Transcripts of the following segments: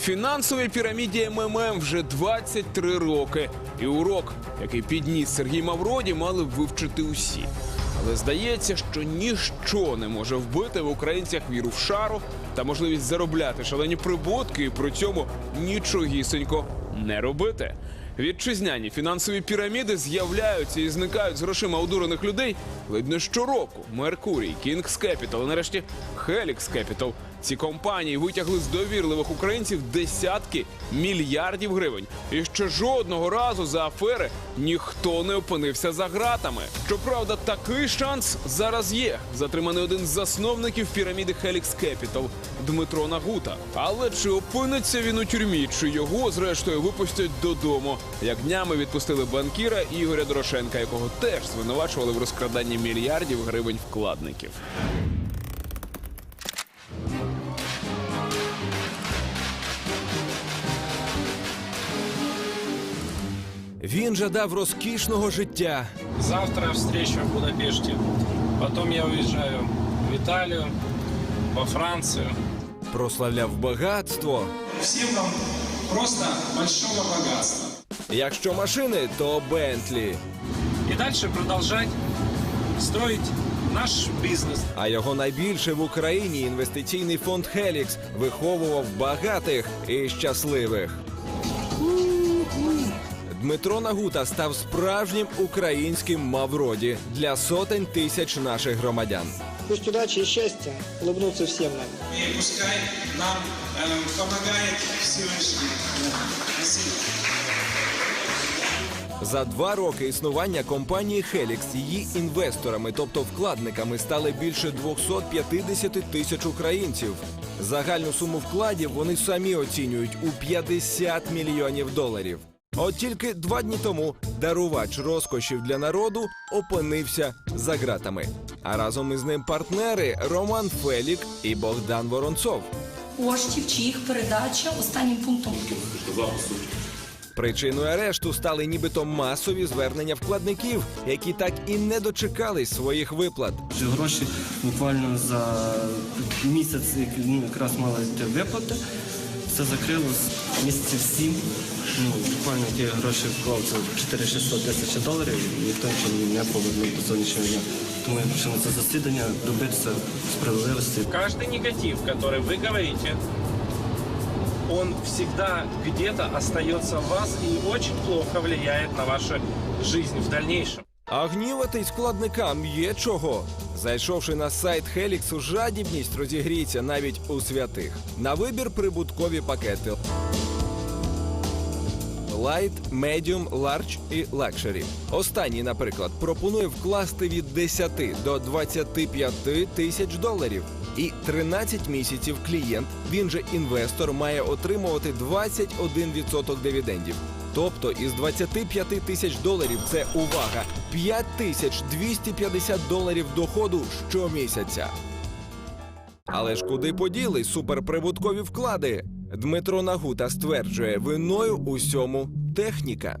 Фінансовій піраміді МММ вже 23 роки. І урок, який підніс Сергій Мавроді, мали б вивчити усі. Але здається, що ніщо не може вбити в українцях віру в шару та можливість заробляти шалені прибутки і при цьому нічогісенько не робити. Вітчизняні фінансові піраміди з'являються і зникають з грошима одурених людей ледь не щороку. Меркурій, Кінгс Кепітал, нарешті Хелікс Кепітал. Ці компанії витягли з довірливих українців десятки мільярдів гривень. І ще жодного разу за афери ніхто не опинився за ґратами. Щоправда, такий шанс зараз є. Затриманий один з засновників піраміди Helix Capital Дмитро Нагута. Але чи опиниться він у тюрмі, чи його зрештою випустять додому? Як днями відпустили банкіра Ігоря Дорошенка, якого теж звинувачували в розкраданні мільярдів гривень вкладників. Він жадав розкішного життя, Завтра встреча в Будапеште. Потом я уезжаю в Италию, во Францию. прославляв багатство. Всем вам просто большого богатства. Якщо машини, то Бентлі. И дальше продолжать строить наш бизнес. А його найбільше в Україні інвестиційний фонд Хелікс виховував багатих і щасливих. Дмитро Нагута став справжнім українським Мавроді для сотень тисяч наших громадян. Пусть удачи и счастья улыбнутся всем нам. И пускай нам э, помогает Всевышний. Спасибо. За два роки існування компанії Хелікс її інвесторами, тобто вкладниками, стали більше 250 тисяч українців. Загальну суму вкладів вони самі оцінюють у 50 мільйонів доларів. От тільки два дні тому дарувач розкошів для народу опинився за ґратами. А разом із ним партнери Роман Фелік і Богдан Воронцов. коштів чи їх передача останнім пунктом. Причиною арешту стали нібито масові звернення вкладників, які так і не дочекались своїх виплат. Вже гроші буквально за місяць ну, якраз мали йти виплати. Все закрилось місяців сім. Ну, буквально ті гроші вклав це 4600 тисяч доларів, і ніхто нічого не повернув до сьогоднішнього дня. Тому я прийшов на це засідання добитися справедливості. Каждый негатив, который вы говорите, он всегда где-то остается в вас и очень плохо влияет на вашу жизнь в дальнейшем. А гніватись вкладникам є чого. Зайшовши на сайт Хеліксу, жадібність розігріється навіть у святих. На вибір прибуткові пакети. Light, Medium, Large і Luxury. Останній, наприклад, пропонує вкласти від 10 до 25 тисяч доларів. І 13 місяців клієнт, він же інвестор, має отримувати 21% дивідендів. Тобто із 25 тисяч доларів це увага 5 тисяч 250 доларів доходу щомісяця. Але ж куди поділи суперприбуткові вклади? Дмитро Нагута стверджує, виною усьому техніка.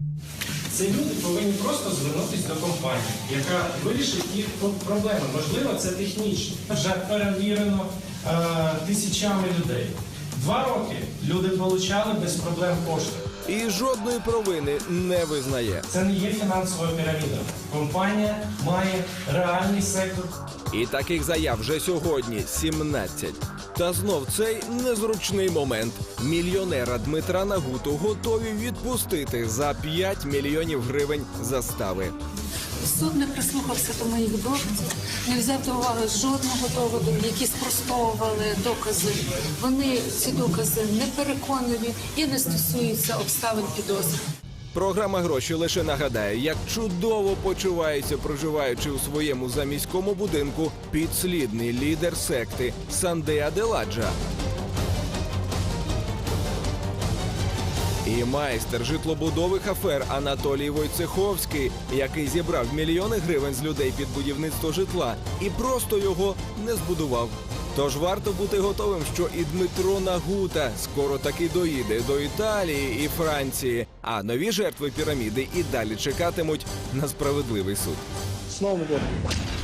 Ці люди повинні просто звернутися до компанії, яка вирішить їх проблеми. Можливо, це технічно. Вже перевірено е, тисячами людей. Два роки люди отримали без проблем кошти. І жодної провини не визнає. Це не є фінансова піраміда. Компанія має реальний сектор І таких заяв вже сьогодні 17. Та знов цей незручний момент. Мільйонера Дмитра Нагуту готові відпустити за 5 мільйонів гривень застави. Суд не прислухався до моїх доводів, не взяти уваги жодного доводу, які спростовували докази. Вони ці докази не переконливі і не стосуються обставин підозри. Програма гроші лише нагадає, як чудово почувається, проживаючи у своєму заміському будинку, підслідний лідер секти Санде Аделаджа. І майстер житлобудових афер Анатолій Войцеховський, який зібрав мільйони гривень з людей під будівництво житла і просто його не збудував. Тож варто бути готовим, що і Дмитро Нагута скоро таки доїде до Італії і Франції, а нові жертви піраміди і далі чекатимуть на справедливий суд. С Новым годом!